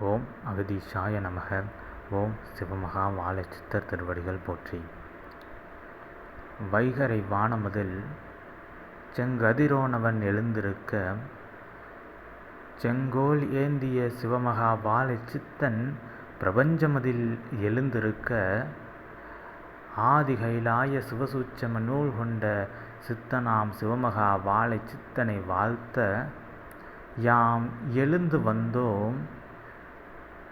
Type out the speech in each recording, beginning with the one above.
ஓம் அகதீஷாய நமக. ஓம் சிவமகா வாழ சித்தர் திருவடிகள் போற்றி. வைகரை வானமுதில் செங்கதிரோனவன் எழுந்திருக்க செங்கோல் ஏந்திய சிவமகா வாழை சித்தன் பிரபஞ்சமதில் எழுந்திருக்க ஆதிகைலாய சிவசூச்சம நூல் கொண்ட சித்தனாம் சிவமகா வாழை சித்தனை வாழ்த்த யாம் எழுந்து வந்தோம்.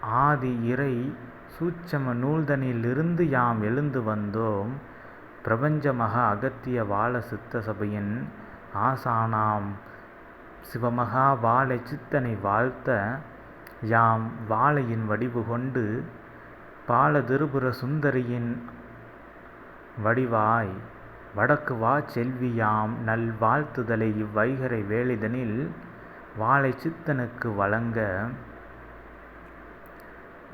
ஆதி இறை சூட்சம நூல்தனிலிருந்து யாம் எழுந்து வந்தோம். பிரபஞ்சமக அகத்திய வாழ சித்த சபையின் ஆசானாம் சிவமகா வாழை சித்தனை வாழ்த்த யாம் வாழையின் வடிவு கொண்டு பால திருபுர சுந்தரியின் வடிவாய் வடக்கு வா செல்வியாம் நல் வாழ்த்துதலை இவ்வைகரை வேளிதனில் வாழை சித்தனுக்கு வழங்க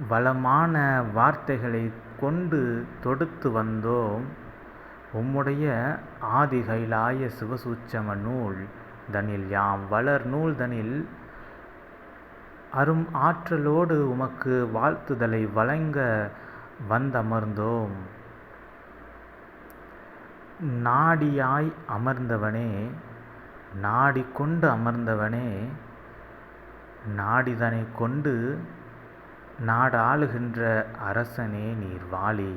வளமான வார்த்தைகளை கொண்டு தொடுத்து வந்தோம். உம்முடைய ஆதிகைலாய சிவசூச்சம நூல் தனில் யாம் வளர் நூல் தனில் அரும் ஆற்றலோடு உமக்கு வாழ்த்துதலை வழங்க வந்தமர்ந்தோம். நாடியாய் அமர்ந்தவனே நாடிக்கொண்டு அமர்ந்தவனே நாடிதனை கொண்டு நாடாளுகின்ற அரசனே நீர் வாழி.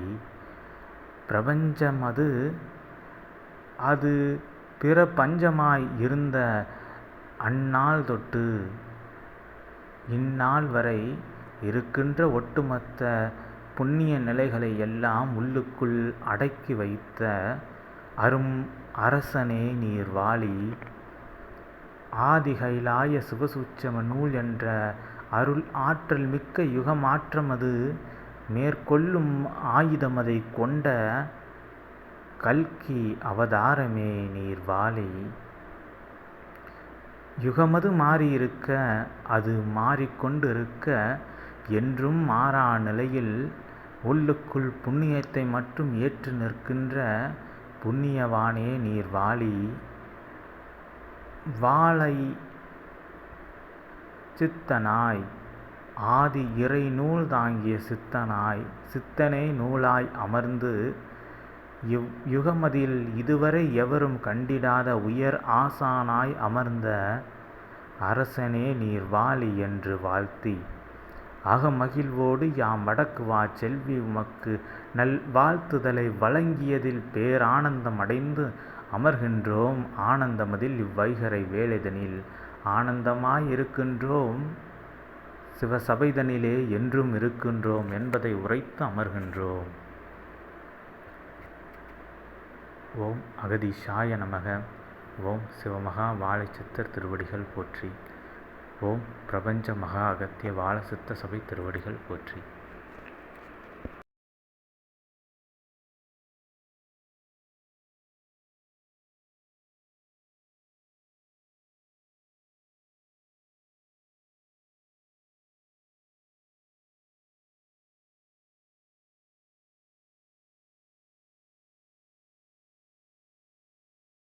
பிரபஞ்சமது அது பிற பஞ்சமாய் இருந்த அந்நாள் தொட்டு இந்நாள் வரை இருக்கின்ற ஒட்டுமொத்த புண்ணிய நிலைகளை எல்லாம் உள்ளுக்குள் அடக்கி வைத்த அரும் அரசனே நீர் வாழி. ஆதிகைலாய சிவசூச்சம நூல் என்ற அருள் ஆற்றல் மிக்க யுகமாற்றம் அது. மேற்கொள்ளும் ஆயுதமதை கொண்ட கல்கி அவதாரமே நீர் வாழி. யுகமது மாறியிருக்க அது மாறிக்கொண்டு இருக்க என்றும் மாறா நிலையில் உள்ளுக்குள் புண்ணியத்தை மட்டும் ஏற்று நிற்கின்ற புண்ணியவானே நீர் வாழி. வாழை சித்தனாய். ஆதி இறை நூல் தாங்கிய சித்தனாய் சித்தனே நூலாய் அமர்ந்து இவ் யுகமதில் இதுவரை எவரும் கண்டிடாத உயர் ஆசானாய் அமர்ந்த அரசனே நீர் வாலி என்று வாழ்த்தி அகமகிழ்வோடு யாம் வடக்குவா செல்வி உமக்கு நல் வாழ்த்துதலை வழங்கியதில் பேரானந்தம் அடைந்து அமர்கின்றோம். ஆனந்தமதில் இவ்வைகரை வேலைதனில் ஆனந்தமாய் இருக்கின்றோம் சிவசபைதனிலே என்றும் இருக்கின்றோம் என்பதை உரைத்து அமர்கின்றோம். ஓம் அகதிஷாய நமக. ஓம் சிவமகா வாழைச்சித்தர் திருவடிகள் போற்றி. ஓம் பிரபஞ்ச மகா அகத்திய வாழசித்த சபை திருவடிகள் போற்றி.